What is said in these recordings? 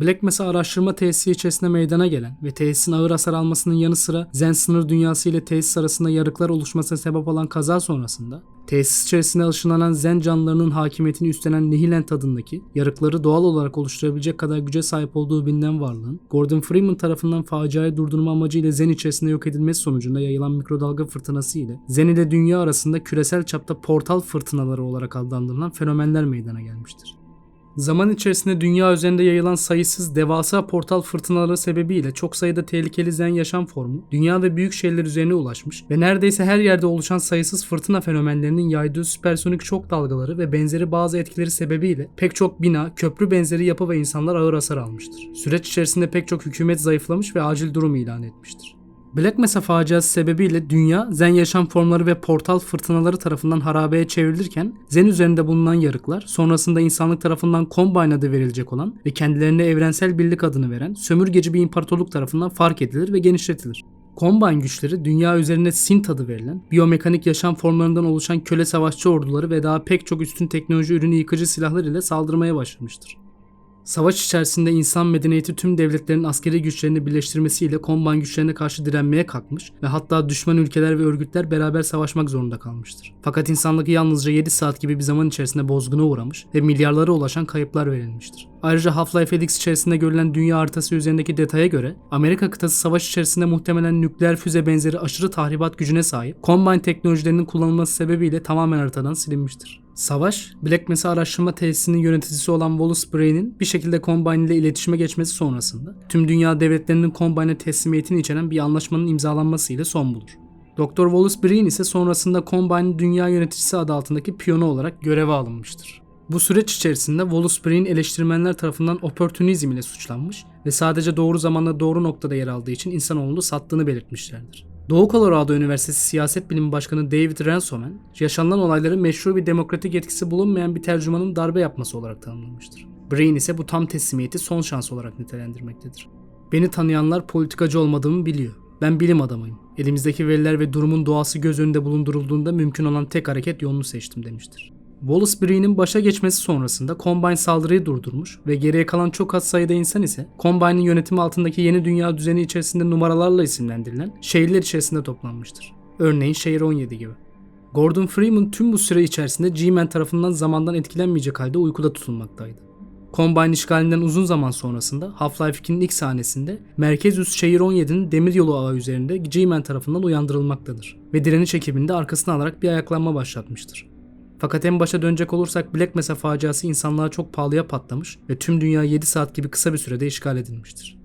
Black Mesa araştırma tesisi içerisinde meydana gelen ve tesisin ağır hasar almasının yanı sıra Zen sınır dünyası ile tesis arasında yarıklar oluşmasına sebep olan kaza sonrasında tesis içerisinde ışınlanan Zen canlılarının hakimiyetini üstlenen Nihiland adındaki yarıkları doğal olarak oluşturabilecek kadar güce sahip olduğu bilinen varlığın Gordon Freeman tarafından faciayı durdurma amacıyla Zen içerisinde yok edilmesi sonucunda yayılan mikrodalga fırtınası ile Zen ile dünya arasında küresel çapta portal fırtınaları olarak adlandırılan fenomenler meydana gelmiştir. Zaman içerisinde dünya üzerinde yayılan sayısız devasa portal fırtınaları sebebiyle çok sayıda tehlikeli zen yaşam formu dünya ve büyük şehirler üzerine ulaşmış ve neredeyse her yerde oluşan sayısız fırtına fenomenlerinin yaydığı süpersonik şok dalgaları ve benzeri bazı etkileri sebebiyle pek çok bina, köprü benzeri yapı ve insanlar ağır hasar almıştır. Süreç içerisinde pek çok hükümet zayıflamış ve acil durum ilan etmiştir. Black Mesa faciası sebebiyle dünya Zen yaşam formları ve portal fırtınaları tarafından harabeye çevrilirken Zen üzerinde bulunan yarıklar sonrasında insanlık tarafından Combine adı verilecek olan ve kendilerine evrensel birlik adını veren sömürgeci bir imparatorluk tarafından fark edilir ve genişletilir. Combine güçleri dünya üzerine Sint adı verilen biyomekanik yaşam formlarından oluşan köle savaşçı orduları ve daha pek çok üstün teknoloji ürünü yıkıcı silahlar ile saldırmaya başlamıştır. Savaş içerisinde insan medeniyeti tüm devletlerin askeri güçlerini birleştirmesiyle Combine güçlerine karşı direnmeye kalkmış ve hatta düşman ülkeler ve örgütler beraber savaşmak zorunda kalmıştır. Fakat insanlık yalnızca 7 saat gibi bir zaman içerisinde bozguna uğramış ve milyarlara ulaşan kayıplar verilmiştir. Ayrıca Half-Life Alyx içerisinde görülen dünya haritası üzerindeki detaya göre Amerika kıtası savaş içerisinde muhtemelen nükleer füze benzeri aşırı tahribat gücüne sahip Combine teknolojilerinin kullanılması sebebiyle tamamen haritadan silinmiştir. Savaş, Black Mesa araştırma tesisinin yöneticisi olan Wallace Bray'nin bir şekilde Combine ile iletişime geçmesi sonrasında tüm dünya devletlerinin Combine'e teslimiyetini içeren bir anlaşmanın imzalanması ile son bulur. Dr. Wallace Breen ise sonrasında Combine'ın dünya yöneticisi adı altındaki piyonu olarak göreve alınmıştır. Bu süreç içerisinde Wallace Breen eleştirmenler tarafından opportunizm ile suçlanmış ve sadece doğru zamanda doğru noktada yer aldığı için insanoğlunu sattığını belirtmişlerdir. Doğu Colorado Üniversitesi Siyaset Bilimi Başkanı David Ransomen, yaşanılan olayları meşru bir demokratik etkisi bulunmayan bir tercümanın darbe yapması olarak tanımlamıştır. Breen ise bu tam teslimiyeti son şans olarak nitelendirmektedir. Beni tanıyanlar politikacı olmadığımı biliyor. Ben bilim adamıyım. Elimizdeki veriler ve durumun doğası göz önünde bulundurulduğunda mümkün olan tek hareket yolunu seçtim demiştir. Wallace Breen'in başa geçmesi sonrasında Combine saldırıyı durdurmuş ve geriye kalan çok az sayıda insan ise Combine'in yönetimi altındaki yeni dünya düzeni içerisinde numaralarla isimlendirilen şehirler içerisinde toplanmıştır. Örneğin şehir 17 gibi. Gordon Freeman tüm bu süre içerisinde G-Man tarafından zamandan etkilenmeyecek halde uykuda tutulmaktaydı. Combine işgalinden uzun zaman sonrasında Half-Life 2'nin ilk sahnesinde merkez üs şehir 17'nin demiryolu ağı üzerinde G-Man tarafından uyandırılmaktadır ve direniş ekibini de arkasına alarak bir ayaklanma başlatmıştır. Fakat en başa dönecek olursak Black Mesa faciası insanlığa çok pahalıya patlamış ve tüm dünya 7 saat gibi kısa bir sürede işgal edilmiştir.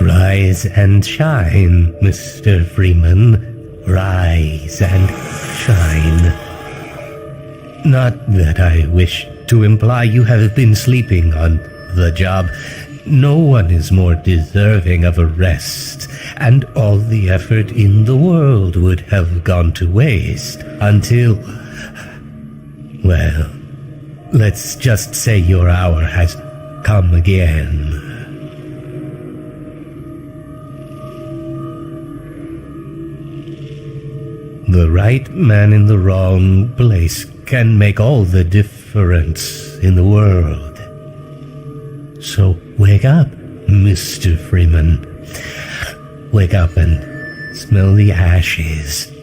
Rise and shine, Mr. Freeman. Rise and shine. Not that I wish to imply you have been sleeping on the job. No one is more deserving of a rest, and all the effort in the world would have gone to waste until. Well, let's just say your hour has come again. The right man in the wrong place can make all the difference in the world. So wake up, Mr. Freeman. Wake up and smell the ashes.